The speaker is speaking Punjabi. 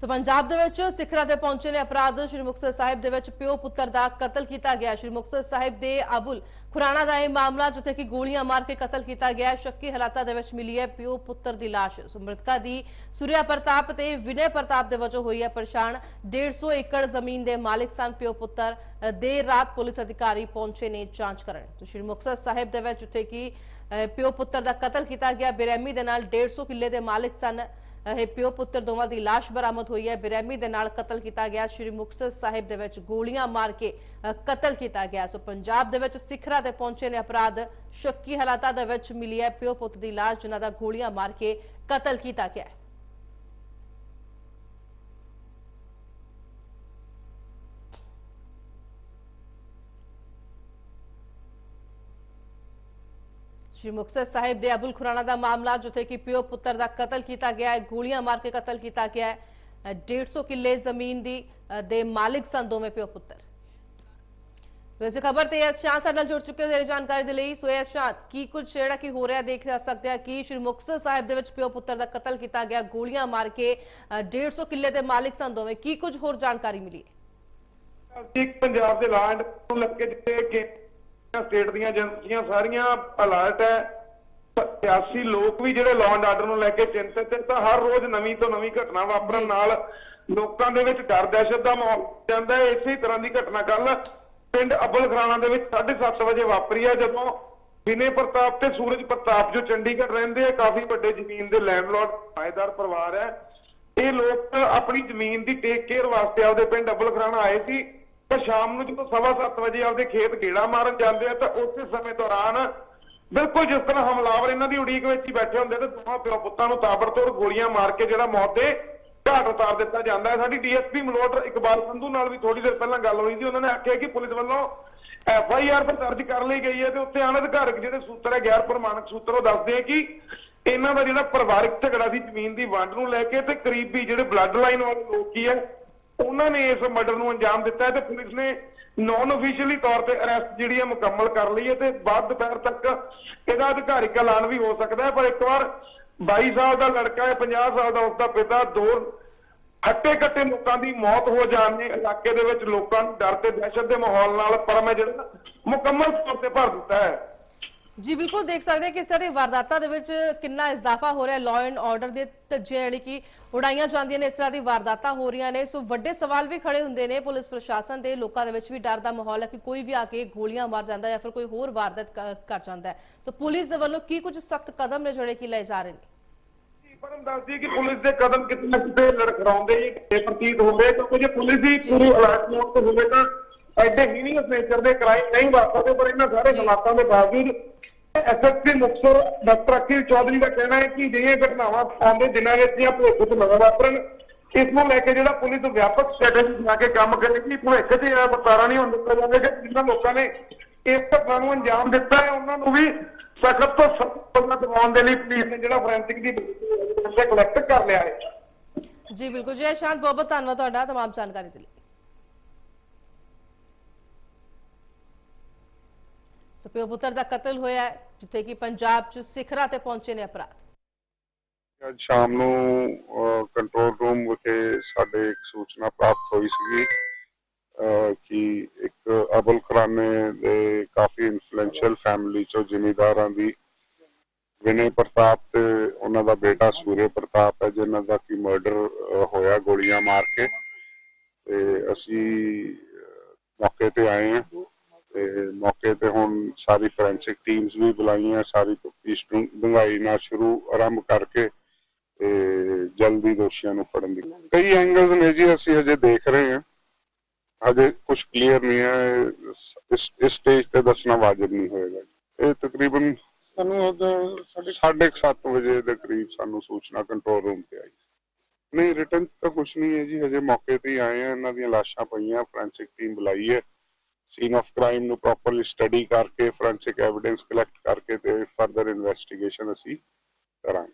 ਸੋ ਪੰਜਾਬ ਦੇ ਵਿੱਚ ਸਿੱਖਰਾਂ ਤੇ ਪਹੁੰਚੇ ਨੇ ਅਪਰਾਧ। ਸ਼੍ਰੀ ਮੁਕਤਸਰ ਸਾਹਿਬ ਦੇ ਵਿੱਚ ਪਿਓ ਪੁੱਤਰ ਦਾ ਕਤਲ ਕੀਤਾ ਗਿਆ। ਸ਼੍ਰੀ ਮੁਕਤਸਰ ਸਾਹਿਬ ਦੇ ਅਬੁਲ ਖੁਰਾਣਾ ਦਾ ਇਹ ਮਾਮਲਾ, ਜਿੱਥੇ ਕਿ ਗੋਲੀਆਂ ਮਾਰ ਕੇ ਕਤਲ ਕੀਤਾ ਗਿਆ, ਸ਼ੱਕੀ ਹਾਲਾਤਾਂ ਦੇ ਵਿੱਚ ਮਿਲੀ ਹੈ ਪਿਓ ਪੁੱਤਰ ਦੀ ਲਾਸ਼। ਸੋ ਦੀ ਸੂਰਿਆ ਪ੍ਰਤਾਪ ਤੇ ਵਿਨੇ ਪ੍ਰਤਾਪ ਦੇ ਵਜੋਂ ਹੋਈ ਹੈ ਪਰੇਸ਼ਾਨ। 150 ਏਕੜ ਜ਼ਮੀਨ ਦੇ ਮਾਲਕ ਸਨ ਪਿਓ ਪੁੱਤਰ। ਦੇਰ ਰਾਤ ਪੁਲਿਸ ਅਧਿਕਾਰੀ ਪਹੁੰਚੇ ਨੇ ਜਾਂਚ ਕਰਨ। ਤੇ ਸ਼੍ਰੀ ਮੁਕਤਸਰ ਸਾਹਿਬ ਦੇ ਵਿੱਚ ਜਿੱਥੇ ਕਿ ਪਿਓ ਪੁੱਤਰ ਦਾ ਕਤਲ ਕੀਤਾ ਗਿਆ। ਬੇਰਹਿਮੀ ਦੇ ਨਾਲ 150 ਕਿੱਲੇ ਦੇ ਮਾਲਕ ਸਨ। ਇਹ ਪਿਓ ਪੁੱਤਰ ਦੋਵਾਂ ਦੀ ਲਾਸ਼ ਬਰਾਮਦ ਹੋਈ ਹੈ। ਬੇਰਹਿਮੀ ਦੇ ਨਾਲ ਕਤਲ ਕੀਤਾ ਗਿਆ। ਸ਼੍ਰੀ ਮੁਕਤਸਰ ਸਾਹਿਬ ਦੇ ਵਿੱਚ ਗੋਲੀਆਂ ਮਾਰ ਕੇ ਕਤਲ ਕੀਤਾ ਗਿਆ। ਸੋ ਪੰਜਾਬ ਦੇ ਵਿੱਚ ਸਿਖਰਾਂ ਤੇ ਪਹੁੰਚੇ ਨੇ ਅਪਰਾਧ। ਸ਼ੱਕੀ ਹਾਲਾਤਾਂ ਦੇ ਵਿੱਚ ਮਿਲੀ ਹੈ ਪਿਓ ਪੁੱਤ ਦੀ ਲਾਸ਼, ਜਿਨ੍ਹਾਂ ਦਾ ਗੋਲੀਆਂ ਮਾਰ ਕੇ ਕਤਲ ਕੀਤਾ ਗਿਆ ਹੈ ਸ਼੍ਰੀ ਮੁਕਤਸਰ ਸਾਹਿਬ ਦੇ ਅਬੁਲ ਖੁਰਾਣਾ ਦਾ ਮਾਮਲਾ ਜਿੱਥੇ ਕਿ ਪਿਓ ਪੁੱਤਰ ਦਾ ਕਤਲ ਕੀਤਾ ਗਿਆ ਹੈ ਗੋਲੀਆਂ ਮਾਰ ਕੇ ਕਤਲ ਕੀਤਾ ਗਿਆ ਹੈ। 150 ਕਿੱਲੇ ਜ਼ਮੀਨ ਦੀ ਦੇ ਮਾਲਿਕ ਸਨ ਦੋਵੇਂ ਪਿਓ ਪੁੱਤਰ। ਵੈਸੇ ਖਬਰ ਤੇ ਇਸ ਸ਼ਾਂ ਸਾਡੇ ਨਾਲ ਜੁੜ ਚੁੱਕੇ ਹੋ ਜਾਣਕਾਰੀ ਦੇ ਲਈ। ਸੋ ਇਸ ਸ਼ਾਂ ਕੀ ਕੁਝ ਜਿਹੜਾ ਕੀ ਹੋ ਰਿਹਾ ਦੇਖ ਸਕਦੇ ਆ ਕਿ ਸ਼੍ਰੀ ਮੁਕਤਸਰ ਸਾਹਿਬ ਦੇ ਵਿੱਚ ਪਿਓ ਪੁੱਤਰ ਦਾ ਕਤਲ ਕੀਤਾ ਗਿਆ ਗੋਲੀਆਂ ਮਾਰ ਕੇ ਅ, 150 ਕਿੱਲੇ ਦੇ ਮਾਲਿਕ ਸਨ ਦੋਵੇਂ। ਕੀ ਕੁਝ ਹੋਰ ਜਾਣਕਾਰੀ ਮਿਲੀ ਹੈ? ਪੰਜਾਬ ਦੇ ਲਾਂਡ ਨੂੰ ਲੱਗ ਕੇ ਸਟੇਟ ਦੀਆਂ ਏਜੰਸੀਆਂ ਸਾਰੀਆਂ ਅਲਰਟ ਹੈ ਸਿਆਸੀ ਲੋਕ ਵੀ ਜਿਹੜੇ ਲਾਅ ਐਂਡ ਆਰਡਰ ਨੂੰ ਲੈ ਕੇ ਚਿੰਤਤ ਹੈ ਤਾਂ ਹਰ ਰੋਜ਼ ਨਵੀਂ ਤੋਂ ਨਵੀਂ ਘਟਨਾ ਵਾਪਰਨ ਨਾਲ ਲੋਕਾਂ ਦੇ ਵਿੱਚ ਡਰ ਦਹਿਸ਼ਤ ਦਾ ਮਾਹੌਲ ਜਾਂਦਾ ਹੈ। ਇਸੇ ਤਰ੍ਹਾਂ ਦੀ ਘਟਨਾ ਕੱਲ ਪਿੰਡ ਅਬਲ ਖਰਾਣਾ ਦੇ ਵਿੱਚ 7:30 ਵਜੇ ਵਾਪਰੀ ਹੈ ਜਦੋਂ ਵਿਨੇ ਪ੍ਰਤਾਪ ਤੇ ਸੂਰਜ ਪ੍ਰਤਾਪ ਜੋ ਚੰਡੀਗੜ੍ਹ ਰਹਿੰਦੇ ਆ ਕਾਫੀ ਵੱਡੇ ਜ਼ਮੀਨ ਦੇ ਲੈਂਡਲੋਰਡ ਕਿਰਾਏਦਾਰ ਪਰਿਵਾਰ ਹੈ। ਇਹ ਲੋਕ ਆਪਣੀ ਜ਼ਮੀਨ ਦੀ ਟੇਕ ਕੇਅਰ ਵਾਸਤੇ ਆਪਦੇ ਪਿੰਡ ਅਬਲ ਖਰਾਣਾ ਆਏ ਸੀ। ਤਾਂ ਸ਼ਾਮ ਨੂੰ ਜਦੋਂ 7:30 ਵਜੇ ਆਪਦੇ ਖੇਤ ਗੇੜਾ ਮਾਰਨ ਜਾਂਦੇ ਆ, ਤਾਂ ਉਸੇ ਸਮੇਂ ਦੌਰਾਨ ਬਿਲਕੁਲ ਜਿਸ ਤਰ੍ਹਾਂ ਹਮਲਾਵਰ ਇਹਨਾਂ ਦੀ ਉਡੀਕ ਵਿੱਚ ਹੀ ਬੈਠੇ ਹੁੰਦੇ, ਤੇ ਦੋਹਾਂ ਪਿਓ ਪੁੱਤਾਂ ਨੂੰ ਤਾਬੜਤੋੜ ਗੋਲੀਆਂ ਮਾਰ ਕੇ ਜਿਹੜਾ ਮੌਤ ਦੇ ਘਾਟ ਉਤਾਰ ਦਿੱਤਾ ਜਾਂਦਾ ਹੈ। ਸਾਡੀ ਡੀਐਸਪੀ ਮਲੋਟ ਇਕਬਾਲ ਸੰਧੂ ਨਾਲ ਵੀ ਥੋੜੀ ਦੇਰ ਪਹਿਲਾਂ ਗੱਲ ਹੋਈ ਸੀ। ਉਹਨਾਂ ਨੇ ਆਖਿਆ ਕਿ ਪੁਲਿਸ ਵੱਲੋਂ ਐਫ ਆਈ ਆਰ ਦਰਜ ਕਰ ਲਈ ਗਈ ਹੈ ਤੇ ਉੱਥੇ ਅਣਅਧਿਕਾਰਕ ਜਿਹੜੇ ਸੂਤਰ ਹੈ, ਗੈਰ ਪ੍ਰਮਾਣਿਕ ਸੂਤਰ, ਉਹ ਦੱਸਦੇ ਆ ਕਿ ਇਹਨਾਂ ਦਾ ਜਿਹੜਾ ਪਰਿਵਾਰਕ ਝਗੜਾ ਸੀ ਜ਼ਮੀਨ ਦੀ ਵੰਡ ਨੂੰ ਲੈ ਕੇ ਤੇ ਕਰੀਬੀ ਜਿਹੜੇ ਬਲੱਡ ਲਾਈਨ ਵਾਲੇ ਲੋਕ ਕੀ ਹੈ ਉਹਨਾਂ ਨੇ ਇਸ ਮਰਡਰ ਨੂੰ ਅੰਜਾਮ ਦਿੱਤਾ ਹੈ ਤੇ ਪੁਲਿਸ ਨੇ ਨਾਨ ਅਫੀਸ਼ੀਅਲੀ ਤੌਰ ਤੇ ਅਰੈਸਟ ਜਿਹੜੀ ਹੈ ਮੁਕੰਮਲ ਕਰ ਲਈ ਹੈ ਤੇ ਬਾਅਦ ਦੁਪਹਿਰ ਤੱਕ ਇਹਦਾ ਅਧਿਕਾਰਿਕ ਐਲਾਨ ਵੀ ਹੋ ਸਕਦਾ ਹੈ, ਪਰ ਇੱਕ ਵਾਰ 22 ਸਾਲ ਦਾ ਲੜਕਾ ਹੈ 50 ਸਾਲ ਦਾ ਉਸਦਾ ਪਿਤਾ, ਦੋ ਹੱਟੇ ਕੱਟੇ ਲੋਕਾਂ ਦੀ ਮੌਤ ਹੋ ਜਾਣ ਨੇ ਇਲਾਕੇ ਦੇ ਵਿੱਚ ਲੋਕਾਂ ਨੂੰ ਡਰ ਤੇ ਦਹਿਸ਼ਤ ਦੇ ਮਾਹੌਲ ਨਾਲ ਪਰਮ ਹੈ ਜਿਹੜਾ ਮੁਕੰਮਲ ਤੌਰ ਤੇ ਭਰ ਦਿੱਤਾ ਹੈ। ਜੀ, ਬਿਲਕੁਲ ਦੇਖ ਸਕਦੇ ਹਾਂ ਕਿ ਇਸ ਤਰ੍ਹਾਂ ਦੀ ਵਾਰਦਾਤਾਂ ਦੇ ਵਿੱਚ ਕਿੰਨਾ ਇਜ਼ਾਫਾ ਹੋ ਰਿਹਾ ਹੈ। ਲਾਅ ਐਂਡ ਆਰਡਰ ਦੇ ਧੱਜੇ ਜਿਹੜੀ ਕਿ ਉਡਾਈਆਂ ਜਾਂਦੀਆਂ ਨੇ, ਇਸ ਤਰ੍ਹਾਂ ਦੀ ਵਾਰਦਾਤਾਂ ਹੋ ਰਹੀਆਂ ਨੇ। ਸੋ ਵੱਡੇ ਸਵਾਲ ਵੀ ਖੜੇ ਹੁੰਦੇ ਨੇ ਪੁਲਿਸ ਪ੍ਰਸ਼ਾਸਨ ਦੇ। ਲੋਕਾਂ ਦੇ ਵਿੱਚ ਵੀ ਡਰ ਦਾ ਮਾਹੌਲ ਹੈ ਕਿ ਕੋਈ ਵੀ ਆ ਕੇ ਗੋਲੀਆਂ ਮਾਰ ਜਾਂਦਾ ਜਾਂ ਫਿਰ ਕੋਈ ਹੋਰ ਵਾਰਦਾਤ ਕ- ਕਰ ਜਾਂਦਾ ਹੈ। ਸੋ ਪੁਲਿਸ ਦੇ ਵੱਲੋਂ ਕੀ ਕੁਝ ਸਖਤ ਕਦਮ ਨੇ ਜਿਹੜੇ ਕਿ ਲਏ ਜਾ ਰਹੇ ਨੇ? ਪਰਮ ਦੱਸਦੀ ਕਿ ਪੁਲਿਸ ਦੇ ਕਦਮ ਕਿਤੇ ਨਾ ਕਿਤੇ ਲੜਖੜਾਉਂਦੇ ਹੀ ਇਹ ਪ੍ਰਤੀਤ ਹੁੰਦੇ ਕਿਉਂਕਿ ਜੇ ਪੁਲਿਸ ਦੀ ਪੂਰੀ ਅਲਰਟ ਮੋਡ ਤੇ ਹੋਵੇ ਤਾਂ ਐਡੇ ਹੀਨੀਅਸ ਨੇਚਰ ਦੇ ਕ੍ਰਾਈਮ ਨਹੀਂ ਵਾਪਰਦੇ, ਪਰ ਇਹਨਾਂ ਸਾਰੇ ਹਾਲਾਤਾਂ ਦੇ ਬਾਵਜੂਦ ਐਸਐਸਪੀ ਮੁਕਤਸਰ ਡਾਕਟਰ ਅਖਿਲ ਚੌਧਰੀ ਦਾ ਕਹਿਣਾ ਹੈ ਕਿ ਜਿਹੜੀਆਂ ਘਟਨਾਵਾਂ ਆਉਂਦੇ ਦਿਨਾਂ ਵਿੱਚ ਜਾਂ ਭਵਿੱਖ ਵਿੱਚ ਨਾ ਵਾਪਰਨ ਇਸ ਨੂੰ ਲੈ ਕੇ ਜਿਹੜਾ ਪੁਲਿਸ ਵਿਆਪਕ ਸਟ੍ਰੈਟਜੀ ਬਣਾ ਕੇ ਕੰਮ ਕਰੇਗੀ ਭਵਿੱਖ 'ਚ ਇਹ ਵਰਤਾਰਾ ਨਹੀਂ ਹੋਣ ਦਿੱਤਾ ਜਾਵੇਗਾ ਜਿਨ੍ਹਾਂ ਲੋਕਾਂ ਨੇ ਇਸ ਘਟਨਾ ਨੂੰ ਅੰਜਾਮ ਦਿੱਤਾ ਹੈ ਉਹਨਾਂ ਨੂੰ ਵੀ ਸਖਤ ਤੋਂ ਸਖਤ ਸਜ਼ਾ ਦਿਵਾਉਣ ਦੇ ਲਈ ਪੁਲਿਸ ਨੇ ਜਿਹੜਾ ਫੋਰੈਂਸਿਕ ਦੀ ਕਲੈਕਟ ਕਰ ਲਿਆ ਹੈ ਜੀ ਬਿਲਕੁਲ ਜੀ ਸ਼ਾਂਤ ਬਹੁਤ ਬਹੁਤ ਧੰਨਵਾਦ ਤੁਹਾਡਾ तमाम ਜਾਣਕਾਰੀ ਦੇ ਲਈ ਸੋ ਪਿਓ ਪੁੱਤਰ ਦਾ ਕਤਲ ਹੋਇਆ ਜਿੱਥੇ ਕਿ ਪੰਜਾਬ 'ਚ ਸਿਖਰਾਂ ਤੇ ਪਹੁੰਚੇ ਨੇ ਅਪਰਾਧ। ਅੱਜ ਸ਼ਾਮ ਨੂੰ ਕੰਟਰੋਲ ਰੂਮ ਵਿਖੇ ਸਾਡੇ ਇੱਕ ਸੂਚਨਾ ਪ੍ਰਾਪਤ ਹੋਈ ਸੀਗੀ ਕਿ ਇੱਕ ਅਬੁਲ ਖਰਾਨੇ ਦੇ ਕਾਫੀ ਇਨਫਲੂਐਂਸ਼ੀਅਲ ਫੈਮਿਲੀ ਚੋਂ ਜ਼ਿਮੀਂਦਾਰਾਂ ਦੀ ਵਿਨੇ ਪ੍ਰਤਾਪ ਤੇ ਉਹਨਾਂ ਦਾ ਬੇਟਾ ਸੂਰਯ ਪ੍ਰਤਾਪ ਹੈ, ਜਿਨ੍ਹਾਂ ਦਾ ਕੀ ਮਰਡਰ ਹੋਇਆ ਗੋਲੀਆਂ ਮਾਰ ਕੇ। ਤੇ ਅਸੀਂ ਮੌਕੇ ਤੇ ਆਏ ਹਾਂ। ਤੇ ਮੌਕੇ ਤੇ ਹੁਣ ਸਾਰੀ ਫੋਰੈਂਸਿਕ ਟੀਮਸ ਵੀ ਬੁਲਾਈਆਂ ਸਾਰੀ ਤਫਤੀਸ਼ ਡੂੰਘਾਈ ਨਾਲ ਸ਼ੁਰੂ ਆਰੰਭ ਕਰਕੇ ਤੇ ਜਲਦੀ ਦੋਸ਼ੀਆਂ ਨੂੰ ਫੜਨ ਦੀ। ਕਈ ਐਂਗਲਸ ਨੇ ਜੀ ਅਸੀਂ ਹਜੇ ਦੇਖ ਰਹੇ ਹਾਂ। ਹਜੇ ਕੁਝ ਕਲੀਅਰ ਨਹੀਂ ਹੈ ਇਸ ਸਟੇਜ ਤੇ ਦੱਸਣਾ ਵਾਜਬ ਨਹੀਂ ਹੋਏਗਾ। ਇਹ ਤਕਰੀਬਨ ਸਾਨੂੰ ਉਦੋਂ ਸਾਡੇ 7:30 ਵਜੇ ਦੇ ਕਰੀਬ ਸਾਨੂੰ ਸੂਚਨਾ ਕੰਟਰੋਲ ਰੂਮ ਤੇ ਆਈ ਨਹੀਂ ਰਿਟਰਨ ਤਾਂ ਕੁਝ ਨਹੀਂ ਹੈ ਜੀ ਹਜੇ ਮੌਕੇ ਤੇ ਹੀ ਆਏ ਆ ਇਹਨਾਂ ਦੀਆਂ ਲਾਸ਼ਾਂ ਪਈਆਂ ਫੋਰੈਂਸਿਕ ਟੀਮ ਬੁਲਾਈ ਹੈ। ਸੀਨ ਆਫ ਕ੍ਰਾਈਮ ਨੂੰ ਪ੍ਰੋਪਰਲੀ ਸਟੱਡੀ ਕਰਕੇ ਫੋਰੈਂਸਿਕ ਐਵੀਡੈਂਸ ਕਲੈਕਟ ਕਰਕੇ ਤੇ ਫਰਦਰ ਇਨਵੈਸਟੀਗੇਸ਼ਨ ਅਸੀਂ ਕਰਾਂਗੇ।